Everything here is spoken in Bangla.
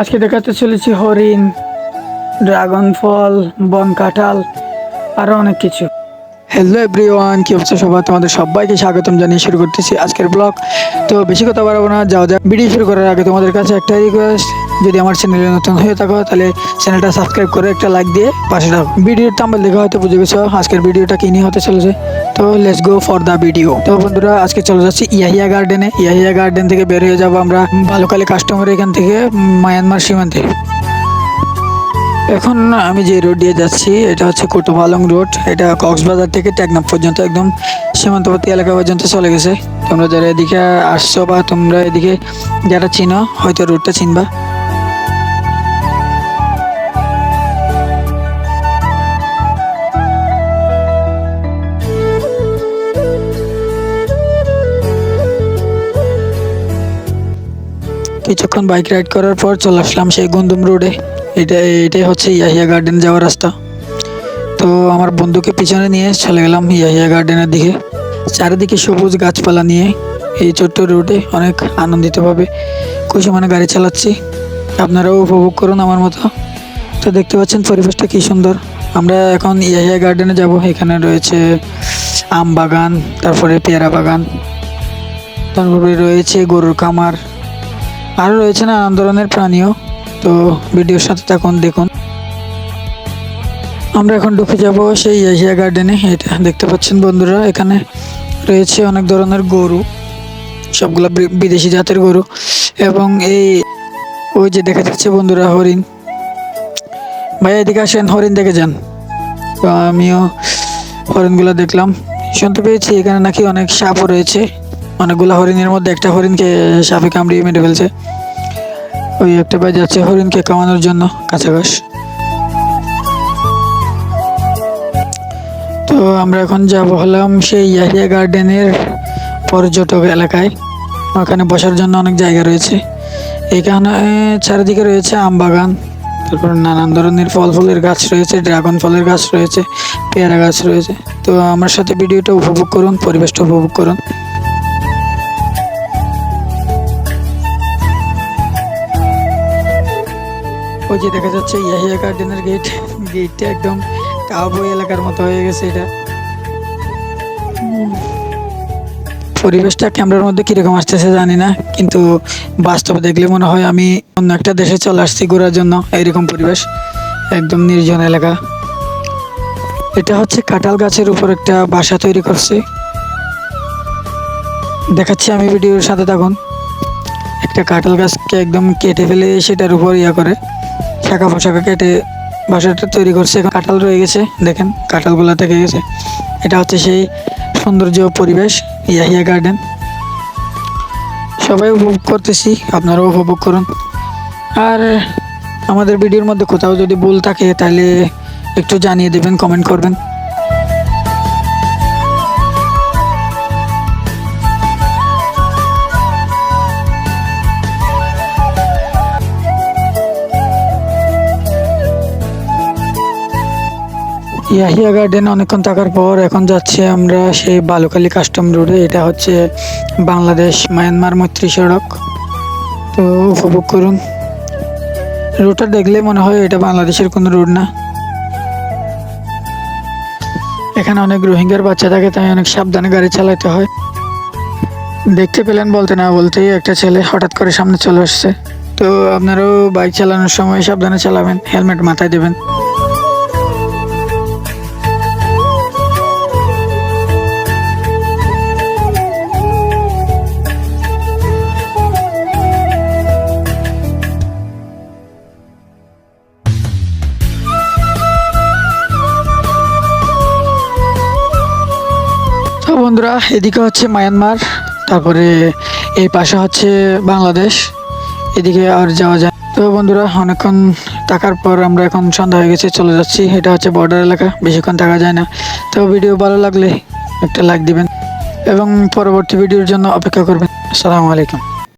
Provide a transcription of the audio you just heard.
আজকে দেখাতে চলেছি হরিণ, ড্রাগন ফল, বন কাঁঠাল, আরও অনেক কিছু। হ্যালো এভরিওয়ান কি অবস্থা সবাই তোমাদের সবাইকে স্বাগতম জানিয়ে শুরু করতেছি আজকের ব্লগ। তো বেশি কথা বাড়াবো না যাও যাক। ভিডিও শুরু করার আগে তোমাদের কাছে একটা রিকোয়েস্ট যদি আমার চ্যানেলে নতুন হয়ে থাকো, তাহলে চ্যানেলটা সাবস্ক্রাইব করে একটা লাইক দিয়ে পাশে থাকো। ভিডিওর তাম্বাল দেখা হয়তো বুঝে গেছো, আজকের ভিডিওটা কি নিয়ে হতে চলেছে। তো let's go for the video তো বন্ধুরা, আজকে চলে যাচ্ছি ইয়াহিয়া গার্ডেনে ইয়াহিয়া গার্ডেন থেকে বের হয়ে যাব আমরা ভালুকালি কাস্টমার এখান থেকে মায়ানমার সীমান্তে। এখন আমি যে রোড দিয়ে যাচ্ছি, এটা হচ্ছে কোটোপালং রোড এটা কক্সবাজার থেকে টেকনাফ পর্যন্ত, একদম সীমান্তবর্তী এলাকা পর্যন্ত চলে গেছে। তোমরা যারা এদিকে আসছো বা তোমরা এদিকে যারা চিনো, হয়তো রোডটা চিনবা। কিছুক্ষণ বাইক রাইড করার পর চলে আসলাম সেই গুন্দুম রোডে। এটা, এটাই হচ্ছে ইয়াহিয়া গার্ডেন যাওয়ার রাস্তা। তো আমার বন্ধুকে পিছনে নিয়ে চলে গেলাম ইয়াহিয়া গার্ডেনের দিকে। চারিদিকে সবুজ গাছপালা নিয়ে এই ছোট্ট রোডে অনেক আনন্দিতভাবে খুশি মানে গাড়ি চালাচ্ছি। আপনারাও উপভোগ করুন আমার মতো। তো দেখতে পাচ্ছেন পরিবেশটা কী সুন্দর। আমরা এখন ইয়াহিয়া গার্ডেনে যাব। এখানে রয়েছে আম বাগান, তারপরে পেয়ারা বাগান। তারপরে রয়েছে গরুর খামার। আরও রয়েছে নানান ধরনের প্রাণীও? তো ভিডিওর সাথে থাকুন, দেখুন। আমরা এখন ঢুকে যাব সেই এশিয়া গার্ডেনে। এটা দেখতে পাচ্ছেন বন্ধুরা, এখানে রয়েছে অনেক ধরনের গরু। সবগুলো বিদেশি জাতের গরু। এবং এই ওই যে দেখা যাচ্ছে বন্ধুরা হরিণ। ভাই এদিকে আসেন, হরিণ দেখে যান। তো আমিও হরিণগুলো দেখলাম। শুনতে পেয়েছি, এখানে নাকি অনেক সাপও রয়েছে। অনেকগুলো হরিণের মধ্যে একটা হরিণকে সাপে কামড়িয়ে মেরে ফেলছে। ওই একটা ভাই যাচ্ছে হরিণকে কামানোর জন্য ঘাস তো আমরা এখন যাব হলাম সেই ইয়াহিয়া গার্ডেনের পর্যটক এলাকায়। ওখানে বসার জন্য অনেক জায়গা রয়েছে। এখানে চারিদিকে রয়েছে আম বাগান। তারপর নানান ধরনের ফল ফুলের গাছ রয়েছে, ড্রাগন ফলের গাছ রয়েছে, পেয়ারা গাছ রয়েছে। তো আমার সাথে ভিডিওটা উপভোগ করুন, পরিবেশটা উপভোগ করুন। ওই যে দেখা যাচ্ছে ইয়াহিয়া গার্ডেনের গেট গেটটা একদম কাউবই এলাকার মতো হয়ে গেছে এটা। পরিবেশটা ক্যামেরার মধ্যে কীরকম আসতেছে জানি না, কিন্তু বাস্তবে দেখলে মনে হয় আমি অন্য একটা দেশে চলে আসছি ঘোরার জন্য, এইরকম পরিবেশ, একদম নির্জন এলাকা। এটা হচ্ছে কাঁঠাল গাছের উপর একটা বাসা তৈরি করছে। দেখাচ্ছি আমি ভিডিওর সাথে থাকুন। একটা কাঁঠাল গাছকে একদম কেটে ফেলে সেটার উপর ইয়া করে। শাখা পয়সাকে কেটে বাসাটা তৈরি করছে। কাঁঠাল রয়ে গেছে, দেখেন কাঁঠালগুলো থেকে গেছে। এটা হচ্ছে সেই সৌন্দর্য পরিবেশ, ইয়াহিয়া গার্ডেন সবাই উপভোগ করতেছি, আপনারাও উপভোগ করুন। আর আমাদের ভিডিওর মধ্যে কোথাও যদি ভুল থাকে, তাহলে একটু জানিয়ে দেবেন কমেন্ট করবেন। ইয়াহিয়া গার্ডেন অনেকক্ষণ থাকার পর এখন যাচ্ছে আমরা সেই বালুকালি কাস্টম রোডে। এটা হচ্ছে বাংলাদেশ মায়ানমার মৈত্রী সড়ক। তো উপভোগ করুন। রোডটা দেখলে মনে হয় এটা বাংলাদেশের কোনো রোড না। এখানে অনেক রোহিঙ্গার বাচ্চা থাকে, তাই অনেক সাবধানে গাড়ি চালাতে হয়। দেখতে পেলেন বলতে না বলতেই একটা ছেলে হঠাৎ করে সামনে চলে আসছে। তো আপনারাও বাইক চালানোর সময় সাবধানে চালাবেন, হেলমেট মাথায় দেবেন। বন্ধুরা, এদিকে হচ্ছে মায়ানমার, তারপরে এই পাশে হচ্ছে বাংলাদেশ, এদিকে আর যাওয়া যায় তো বন্ধুরা, অনেকক্ষণ থাকার পর আমরা এখন সন্ধ্যা হয়ে গেছে, চলে যাচ্ছি। এটা হচ্ছে বর্ডার এলাকা, বেশিক্ষণ থাকা যায় না। তো ভিডিও ভালো লাগলে একটা লাইক দিবেন এবং পরবর্তী ভিডিওর জন্য অপেক্ষা করবেন। আসসালামু আলাইকুম।